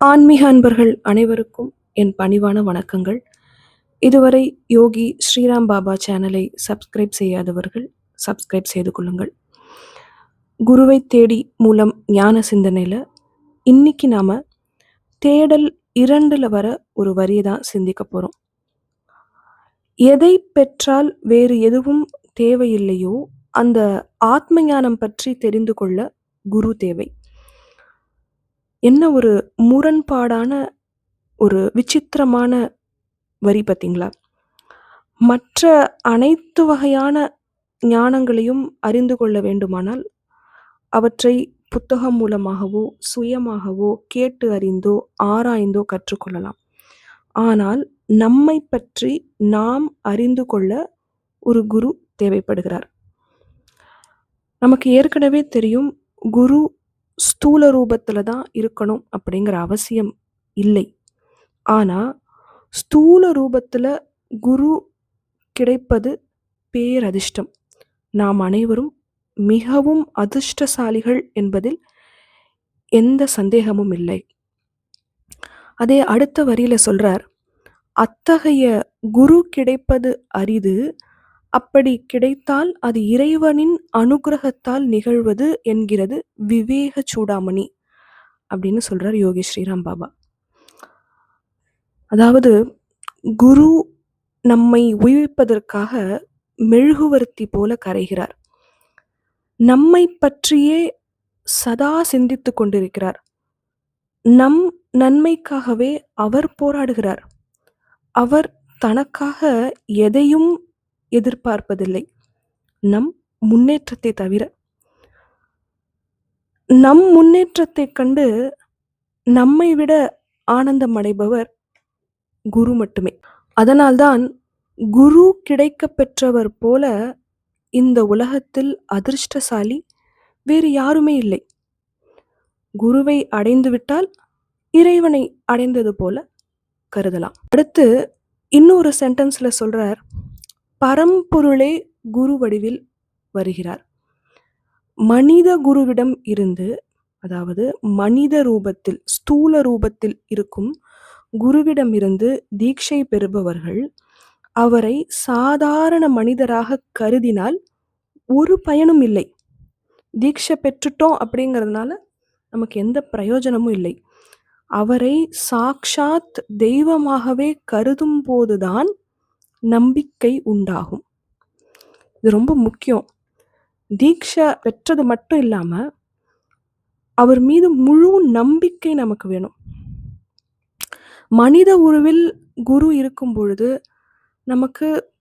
ஆன்மீக அன்பர்கள் அனைவருக்கும் என் பணிவான வணக்கங்கள். இதுவரை யோகி ஸ்ரீராம் பாபா சேனலை சப்ஸ்கிரைப் செய்யாதவர்கள் சப்ஸ்கிரைப் செய்து கொள்ளுங்கள். குருவை தேடி மூலம் ஞான சிந்தனையில் இன்னைக்கு நாம தேடல் இரண்டுல வர ஒரு வரியை தான் சிந்திக்க போறோம். எதை பெற்றால் வேறு எதுவும் தேவையில்லையோ அந்த ஆத்ம ஞானம் பற்றி தெரிந்து கொள்ள குரு தேவை. என்ன ஒரு முரண்பாடான ஒரு விசித்திரமான வரி பார்த்தீங்களா? மற்ற அனைத்து வகையான ஞானங்களையும் அறிந்து கொள்ள வேண்டுமானால் அவற்றை புத்தகம் மூலமாகவோ சுயமாகவோ கேட்டு அறிந்தோ ஆராய்ந்தோ கற்றுக்கொள்ளலாம். ஆனால் நம்மை பற்றி நாம் அறிந்து கொள்ள ஒரு குரு தேவைப்படுகிறார். நமக்கு ஏற்கனவே தெரியும் குரு ஸ்தூல ரூபத்தில் தான் இருக்கணும் அப்படிங்கிற அவசியம் இல்லை. ஆனால் ஸ்தூல ரூபத்தில் குரு கிடைப்பது பேரதிர்ஷ்டம். நாம் அனைவரும் மிகவும் அதிர்ஷ்டசாலிகள் என்பதில் எந்த சந்தேகமும் இல்லை. அதே அடுத்த வரியில் சொல்கிறார் அத்தகைய குரு கிடைப்பது அரிது அப்படி கிடைத்தால் அது இறைவனின் அனுகிரகத்தால் நிகழ்வது என்கிறது விவேக சூடாமணி அப்படின்னு சொல்கிறார் யோகி ஸ்ரீராம் பாபா. அதாவது குரு நம்மை உயிர்ப்பதற்காக மெழுகுவர்த்தி போல கரைகிறார். நம்மை பற்றியே சதா சிந்தித்துக் கொண்டிருக்கிறார். நம் நன்மைக்காகவே அவர் போராடுகிறார். அவர் தனக்காக எதையும் எதிர்பார்ப்பதில்லை. நம் முன்னேற்றத்தை தவிர நம் முன்னேற்றத்தை கண்டு நம்மை விட ஆனந்தம் அடைபவர் குரு மட்டுமே. அதனால்தான் குரு கிடைக்க பெற்றவர் போல இந்த உலகத்தில் அதிர்ஷ்டசாலி வேறு யாருமே இல்லை. குருவை அடைந்துவிட்டால் இறைவனை அடைந்தது போல கருதலாம். அடுத்து இன்னொரு சென்டென்ஸ்ல சொல்றார் பரம்பொருளே குரு வடிவில் வருகிறார். மனித குருவிடம் இருந்து அதாவது மனித ரூபத்தில் ஸ்தூல ரூபத்தில் இருக்கும் குருவிடம் இருந்து தீட்சை பெறுபவர்கள் அவரை சாதாரண மனிதராக கருதினால் ஒரு பயனும் இல்லை. தீட்சை பெற்றுட்டோம் அப்படிங்கிறதுனால நமக்கு எந்த பிரயோஜனமும் இல்லை. அவரை சாக்ஷாத் தெய்வமாகவே கருதும் போதுதான் நம்பிக்கை உண்டாகும். இது ரொம்ப முக்கியம். தீட்சை பெற்றது மட்டும் இல்லாமல் அவர் மீது முழு நம்பிக்கை நமக்கு வேணும். மனித உருவில் குரு இருக்கும் பொழுது நமக்கு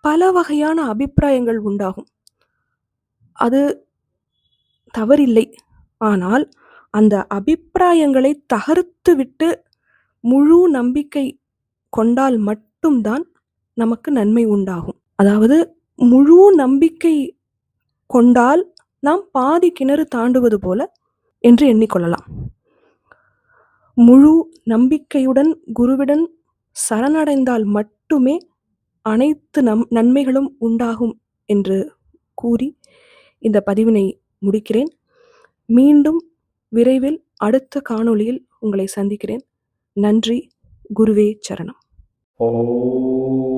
பல வகையான அபிப்பிராயங்கள் உண்டாகும். அது தவறில்லை. ஆனால் அந்த அபிப்பிராயங்களை தகர்த்து விட்டு முழு நம்பிக்கை கொண்டால் மட்டும்தான் நமக்கு நன்மை உண்டாகும். அதாவது முழு நம்பிக்கை கொண்டால் நாம் பாதி கிணறு தாண்டுவது போல என்று எண்ணிக்கொள்ளலாம். முழு நம்பிக்கையுடன் குருவிடன் சரணடைந்தால் மட்டுமே அனைத்து நம் நன்மைகளும் உண்டாகும் என்று கூறி இந்த பதிவினை முடிக்கிறேன். மீண்டும் விரைவில் அடுத்த காணொளியில் உங்களை சந்திக்கிறேன். நன்றி. குருவே சரணம். ஓ